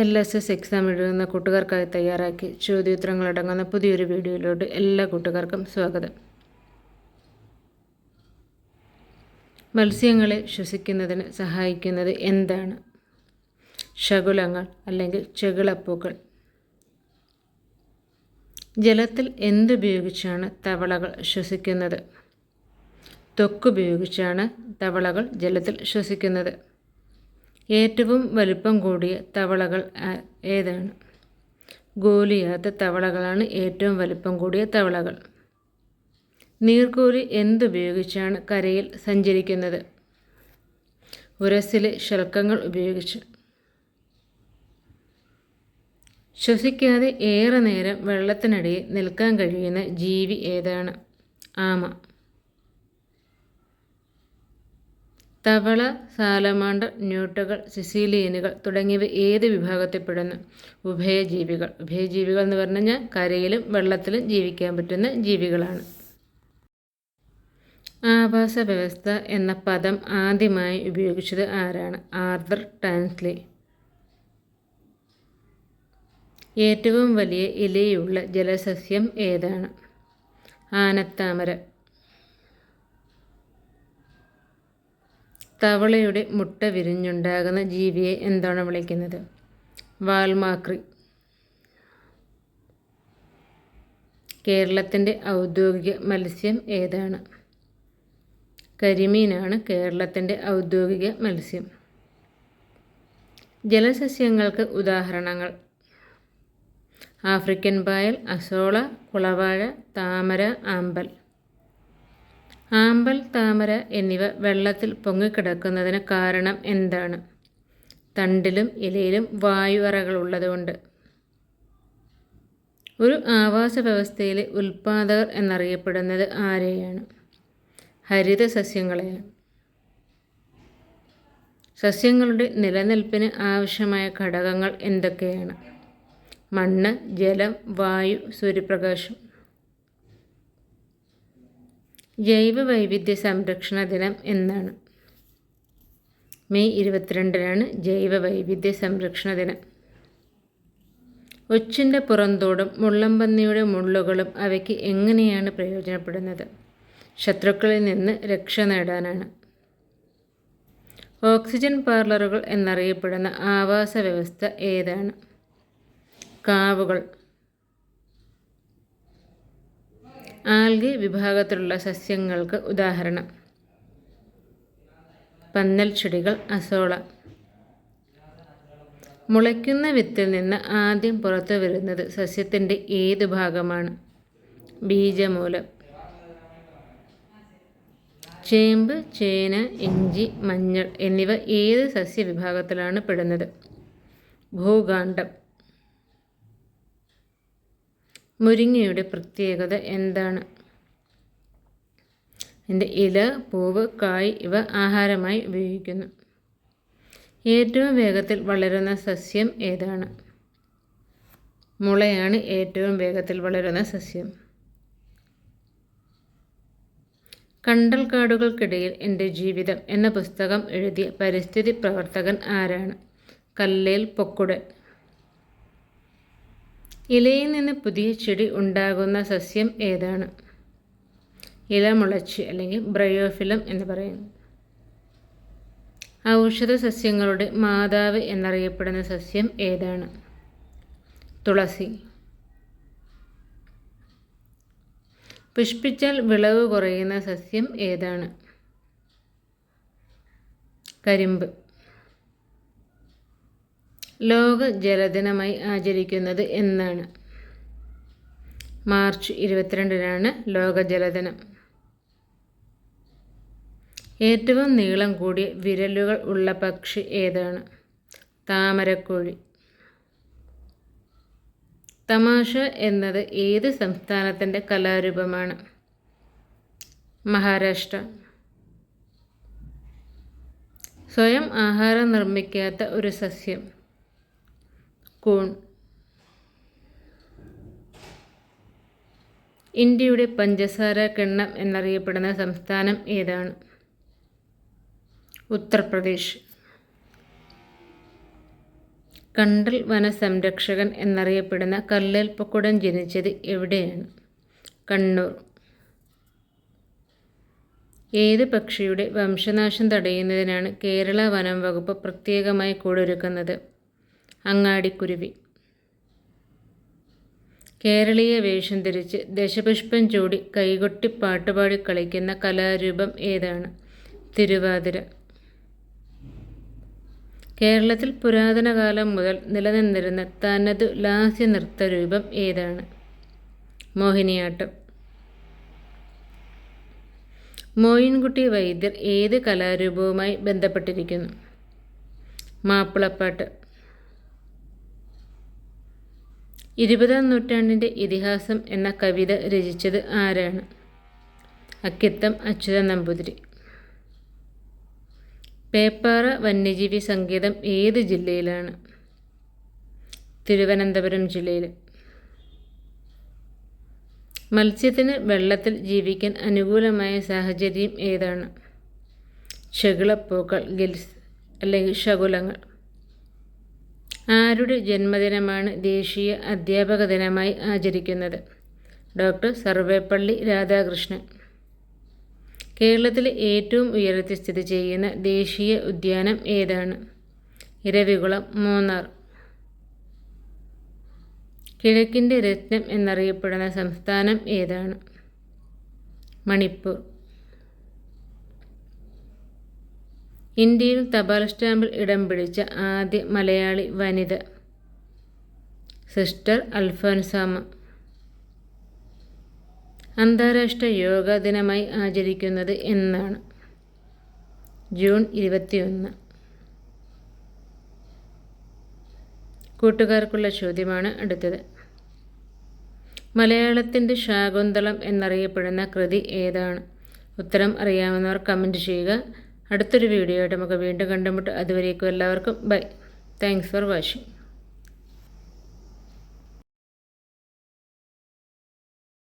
L S S exam എഴുതുന്ന കൂട്ടുകാർക്കായി തയ്യാറാക്കി ചോദ്യോത്തരങ്ങളടങ്ങുന്ന പുതിയൊരു വീഡിയോയിലോട്ട് എല്ലാ കൂട്ടുകാർക്കും സ്വാഗതം. മത്സ്യങ്ങളെ ശ്വസിക്കുന്നതിന് സഹായിക്കുന്നത് എന്താണ്? ശകുലങ്ങൾ അല്ലെങ്കിൽ ചെകിളപ്പൂക്കൾ. ജലത്തിൽ എന്തുപയോഗിച്ചാണ് തവളകൾ ശ്വസിക്കുന്നത്? തൊക്കുപയോഗിച്ചാണ് തവളകൾ ജലത്തിൽ ശ്വസിക്കുന്നത്. ഏറ്റവും വലിപ്പം കൂടിയ തവളകൾ ഏതാണ്? ഗോലിയാത്ത തവളകളാണ് ഏറ്റവും വലിപ്പം കൂടിയ തവളകൾ. നീർക്കോലി എന്തുപയോഗിച്ചാണ് കരയിൽ സഞ്ചരിക്കുന്നത്? ഉരസിലെ ശൽക്കങ്ങൾ ഉപയോഗിച്ച്. ശ്വസിക്കാതെ ഏറെ നേരം വെള്ളത്തിനടിയിൽ നിൽക്കാൻ കഴിയുന്ന ജീവി ഏതാണ്? ആമ. തവള സാലമാണ്ടർ ന്യൂട്ടുകൾ സിസീലിയനുകൾ തുടങ്ങിയവ ഏത് വിഭാഗത്തിൽപ്പെടുന്നു? ഉഭയജീവികൾ. ഉഭയജീവികൾ എന്ന് പറഞ്ഞു കരയിലും വെള്ളത്തിലും ജീവിക്കാൻ പറ്റുന്ന ജീവികളാണ്. ആവാസ വ്യവസ്ഥ എന്ന പദം ആദ്യമായി ഉപയോഗിച്ചത് ആരാണ്? Arthur Tansley. ഏറ്റവും വലിയ ഇലയുള്ള ജലസസ്യം ഏതാണ്? ആനത്താമര. തവളയുടെ മുട്ട വിരിഞ്ഞുണ്ടാകുന്ന ജീവിയെ എന്താണ് വിളിക്കുന്നത്? വാൽമാക്രി. കേരളത്തിന്റെ ഔദ്യോഗിക മത്സ്യം ഏതാണ്? കരിമീനാണ് കേരളത്തിന്റെ ഔദ്യോഗിക മത്സ്യം. ജലസസ്യങ്ങൾക്ക് ഉദാഹരണങ്ങൾ. ആഫ്രിക്കൻ പായൽ അസോള കുളവാഴ താമര ആമ്പൽ. ആമ്പൽ താമര എന്നിവ വെള്ളത്തിൽ പൊങ്ങിക്കിടക്കുന്നതിന് കാരണം എന്താണ്? തണ്ടിലും ഇലയിലും വായുവറകളുള്ളതുകൊണ്ട്. ഒരു ആവാസ വ്യവസ്ഥയിലെ ഉൽപാദകർ എന്നറിയപ്പെടുന്നത് ആരെയാണ്? ഹരിത സസ്യങ്ങളെയാണ് സസ്യങ്ങളുടെ നിലനിൽപ്പിന് ആവശ്യമായ ഘടകങ്ങൾ എന്തൊക്കെയാണ്? മണ്ണ് ജലം വായു സൂര്യപ്രകാശം. ജൈവ വൈവിധ്യ സംരക്ഷണ ദിനം എന്നാണ്. മെയ് ഇരുപത്തിരണ്ടിനാണ് ജൈവ വൈവിധ്യ സംരക്ഷണ ദിനം ഒച്ചിന്റെ പുറന്തോടും മുള്ളമ്പന്നിയുടെ മുള്ളുകളും അവയ്ക്ക് എങ്ങനെയാണ് പ്രയോജനപ്പെടുന്നത്? ശത്രുക്കളിൽ നിന്ന് രക്ഷ നേടാനാണ്. ഓക്സിജൻ പാർലറുകൾ എന്നറിയപ്പെടുന്ന ആവാസ വ്യവസ്ഥ ഏതാണ്? കാവുകൾ. ആൽഗെ വിഭാഗത്തിലുള്ള സസ്യങ്ങൾക്ക് ഉദാഹരണം. പന്നൽ ചെടികൾ അസോള. മുളയ്ക്കുന്ന വിത്തിൽ നിന്ന് ആദ്യം പുറത്തു വരുന്നത് സസ്യത്തിന്റെ ഏത് ഭാഗമാണ്? ബീജമൂലം. ചേമ്പ് ചേന ഇഞ്ചി മഞ്ഞൾ എന്നിവ ഏത് സസ്യവിഭാഗത്തിലാണ് പെടുന്നത്? ഭൂകാണ്ഡം മുരിങ്ങയുടെ പ്രത്യേകത എന്താണ്? എന്റെ ഇല പൂവ് കായ് ഇവ ആഹാരമായി ഉപയോഗിക്കുന്നു. ഏറ്റവും വേഗത്തിൽ വളരുന്ന സസ്യം ഏതാണ്? മുളയാണ് ഏറ്റവും വേഗത്തിൽ വളരുന്ന സസ്യം. കണ്ടൽക്കാടുകൾക്കിടയിൽ എന്റെ ജീവിതം എന്ന പുസ്തകം എഴുതിയ പരിസ്ഥിതി പ്രവർത്തകൻ ആരാണ്? കല്ലേൽ പൊക്കുടൻ. ഇലയിൽ നിന്ന് പുതിയ ചെടി ഉണ്ടാകുന്ന സസ്യം ഏതാണ്? ഇല മുളച്ച് അല്ലെങ്കിൽ ബ്രയോഫിലം എന്ന് പറയുന്നു. ഔഷധ സസ്യങ്ങളുടെ മാതാവ് എന്നറിയപ്പെടുന്ന സസ്യം ഏതാണ്? തുളസി. പുഷ്പിച്ചാൽ വിളവ് കുറയുന്ന സസ്യം ഏതാണ്? കരിമ്പ്. ലോക ജലദിനമായി ആചരിക്കുന്നത് എന്നാണ്. മാർച്ച് ഇരുപത്തിരണ്ടിനാണ് ലോക ജലദിനം ഏറ്റവും നീളം കൂടിയ വിരലുകൾ ഉള്ള പക്ഷി ഏതാണ്? താമരക്കോഴി. തമാശ എന്നത് ഏത് സംസ്ഥാനത്തിന്റെ കലാരൂപമാണ്? മഹാരാഷ്ട്ര. സ്വയം ആഹാരം നിർമ്മിക്കാത്ത ഒരു സസ്യം. കൂൺ ഇന്ത്യയുടെ പഞ്ചസാര കിണ്ണം എന്നറിയപ്പെടുന്ന സംസ്ഥാനം ഏതാണ്? ഉത്തർപ്രദേശ്. കണ്ടൽ വന സംരക്ഷകൻ എന്നറിയപ്പെടുന്ന കല്ലേൽ പൊക്കുടൻ ജനിച്ചത് എവിടെയാണ്? കണ്ണൂർ. ഏത് പക്ഷിയുടെ വംശനാശം തടയുന്നതിനാണ് കേരള വനം വകുപ്പ് പ്രത്യേകമായി കൂടൊരുക്കുന്നത്? അങ്ങാടിക്കുരുവി. കേരളീയ വേഷം ധരിച്ച് ദശപുഷ്പം ചൂടി കൈകൊട്ടി പാട്ടുപാടി കളിക്കുന്ന കലാരൂപം ഏതാണ്? തിരുവാതിര. കേരളത്തിൽ പുരാതന കാലം മുതൽ നിലനിന്നിരുന്ന തനതു ലാസ്യ നൃത്തരൂപം ഏതാണ്? മോഹിനിയാട്ടം. മോയിൻകുട്ടി വൈദ്യർ ഏത് കലാരൂപവുമായി ബന്ധപ്പെട്ടിരിക്കുന്നു? മാപ്പിളപ്പാട്ട്. ഇരുപതാം നൂറ്റാണ്ടിന്റെ ഇതിഹാസം എന്ന കവിത രചിച്ചത് ആരാണ്? അക്കിത്തം അച്യുത നമ്പൂതിരി. പേപ്പാറ വന്യജീവി സങ്കേതം ഏത് ജില്ലയിലാണ്? തിരുവനന്തപുരം ജില്ലയിൽ മത്സ്യത്തിന് വെള്ളത്തിൽ ജീവിക്കാൻ അനുകൂലമായ സാഹചര്യം ഏതാണ്? ചെകിളപ്പൂക്കൾ ഗിൽസ് അല്ലെങ്കിൽ ശകുലങ്ങൾ. ആരുടെ ജന്മദിനമാണ് ദേശീയ അധ്യാപക ദിനമായി ആചരിക്കുന്നത്? ഡോക്ടർ സർവേപ്പള്ളി രാധാകൃഷ്ണൻ. കേരളത്തിലെ ഏറ്റവും ഉയരത്തിൽ സ്ഥിതി ചെയ്യുന്ന ദേശീയ ഉദ്യാനം ഏതാണ്? ഇരവികുളം മൂന്നാർ. കിഴക്കിന്റെ രത്നം എന്നറിയപ്പെടുന്ന സംസ്ഥാനം ഏതാണ്? മണിപ്പൂർ. ഇന്ത്യയിൽ തപാൽ സ്റ്റാമ്പിൽ ഇടം പിടിച്ച ആദ്യ മലയാളി വനിത സിസ്റ്റർ അൽഫോൻസാമ. അന്താരാഷ്ട്ര യോഗ ദിനമായി ആചരിക്കുന്നത് എന്നാണ്. ജൂൺ ഇരുപത്തിയൊന്ന്. കൂട്ടുകാർക്കുള്ള ചോദ്യമാണ് അടുത്തത്. മലയാളത്തിന്റെ ശാകുന്തളം എന്നറിയപ്പെടുന്ന കൃതി ഏതാണ്? ഉത്തരം അറിയാവുന്നവർ കമന്റ് ചെയ്യുക. അടുത്തൊരു വീഡിയോ ആയിട്ട് നമുക്ക് വീണ്ടും കണ്ടുമുട്ട്. അതുവരേക്കും എല്ലാവർക്കും ബൈ. Thanks for watching